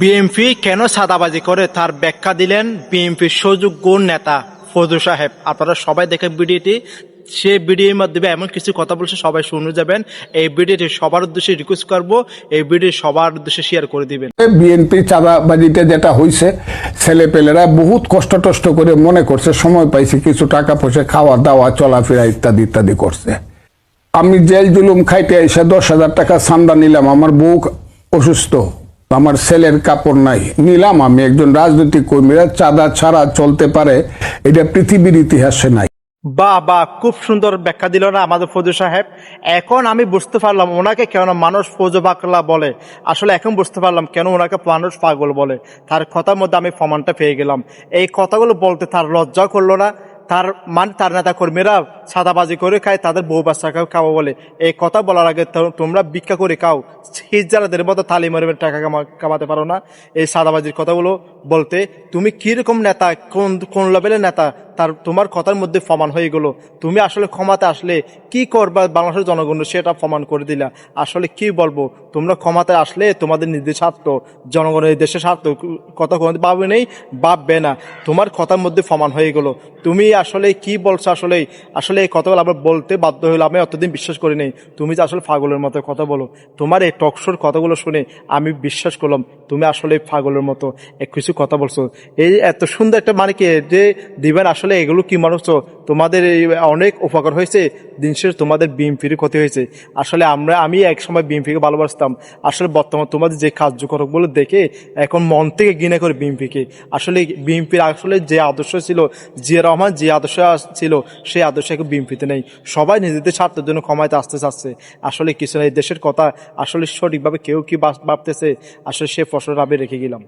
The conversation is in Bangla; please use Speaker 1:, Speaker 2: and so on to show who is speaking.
Speaker 1: বিএনপি কেন সাদাবাজি করে তার ব্যাখ্যা দিলেন বিএনপির সুযোগ্য নেতা ফজু সাহেব। আপনারা সবাই দেখে ভিডিওটি। সে ভিডিওর মাধ্যমে এমন কিছু কথা বলছে, সবাই শুনে যাবেন। এই ভিডিওটি সবার উদ্দেশ্যে রিকোয়েস্ট করব, এই ভিডিও সবার উদ্দেশ্যে শেয়ার করে দিবেন।
Speaker 2: বিএনপি চাঁদাবাজিতে যেটা হয়েছে ছেলেপেলেরা বহুত কষ্ট টষ্ট করে মনে করছে, সময় পাইছে, কিছু টাকা পয়সা, খাওয়া দাওয়া, চলাফেরা ইত্যাদি ইত্যাদি করছে। আমি জেল জুলুম খাইতে এসে দশ হাজার টাকা চান্দা নিলাম, আমার বউ অসুস্থ। আমার ছেলের কাপড় নাই। নিলাম আমি, একজন রাজনৈতিক কর্মীরা চাঁদা ছাড়া চলতে পারে, এটা পৃথিবীর ইতিহাসে নাই।
Speaker 1: বা বা খুব সুন্দর ব্যাখ্যা দিল না আমাদের ফজু সাহেব? এখন আমি বুঝতে পারলাম ওনাকে কেন মানুষ ফজু বাকলা বলে। আসলে এখন বুঝতে পারলাম কেন ওনাকে মানুষ পাগল বলে। তার কথার মধ্যে আমি প্রমাণটা পেয়ে গেলাম। এই কথাগুলো বলতে তার লজ্জা করল না। তার মান, তার নেতা কর্মীরা সাদাবাজি করে খায়, তাদের বউ বাচ্চাকেও খাওয়া বলে। এই কথা বলার আগে তোমরা ভিক্ষা করে খাও। হিজারাদের মতো তালি মরিমের টাকা কামা- কামাতে পারো না। এই সাদাবাজির কথাগুলো বলতে, তুমি কীরকম নেতা, কোন কোন লেভেলের নেতা? তার তোমার কথার মধ্যে প্রমাণ হয়ে গেলো। তুমি আসলে ক্ষমাতে আসলে কি করবা বাংলাদেশের জনগণ সেটা প্রমাণ করে দিলা। আসলে কি বলব? তোমরা ক্ষমাতে আসলে তোমাদের নিজের স্বার্থ, জনগণের দেশের স্বার্থ কথা কোনো ভাবে নেই, ভাববে না। তোমার কথার মধ্যে প্রমাণ হয়ে গেলো। তুমি আসলে কি বলছো আসলে? আসলে এই কথাগুলো আবার বলতে বাধ্য হলো আমি অতদিন বিশ্বাস করি নেই। তুমি যে আসলে পাগলের মতো কথা বলো। তোমার এই টকশোর কথাগুলো শুনে আমি বিশ্বাস করলাম। তুমি আসলে পাগলের মতো এক কিছু কথা বলছো। এই এত সুন্দর একটা মানে কি যে দিবেন আসলে এগুলো কি মানুষ তোমাদের এই অনেক উপকার হয়েছে, দিন শেষে তোমাদের বিএমপির ক্ষতি হয়েছে। আসলে আমরা, আমি এক সময় বিএমপিকে ভালোবাসতাম। আসলে বর্তমান তোমাদের যে কার্যকরকগুলো দেখে এখন মন থেকে ঘৃণা করে বিএমপিকে আসলে বিএমপির আসলে যে আদর্শ ছিল, জিয়া রহমান যে আদর্শ ছিল, সেই আদর্শ এখন বিএমপিতে নেই। সবাই নিজেদের স্বার্থের জন্য ক্ষমাতে আসতে চাচ্ছে। আসলে কিছু না দেশের কথা আসলে সঠিকভাবে কেউ কি ভাব- ভাবতেছে? আসলে সে ফসল রাবে রেখে গেলাম।